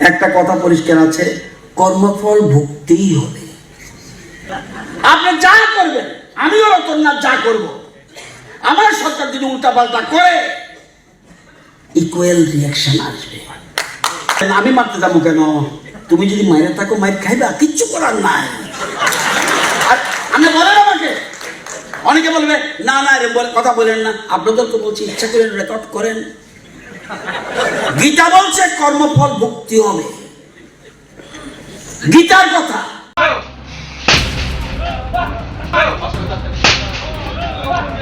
একটা কথা পরিষ্কার আছে কর্মফল ভুগতেই হবে। আপনি যা করবেন, আমিও রতন না যা করব। আমার সরকার যদি উল্টাপাল্টা করে ইকুয়াল রিয়াকশন আসবে। আমি মারতে যাব কেন? তুমি যদি মায়ের থাকো মায়ের খাইবা, কিচ্ছু করার নাই। আপনি বলেন আমাকে। অনেকে বলবে, না না রে কথা বলেন না। আপনাদের তো বলছি, ইচ্ছা করেন রেকর্ড করেন। গীতা বলছে, কর্মফল ভুক্তি হবে। গীতার কথা।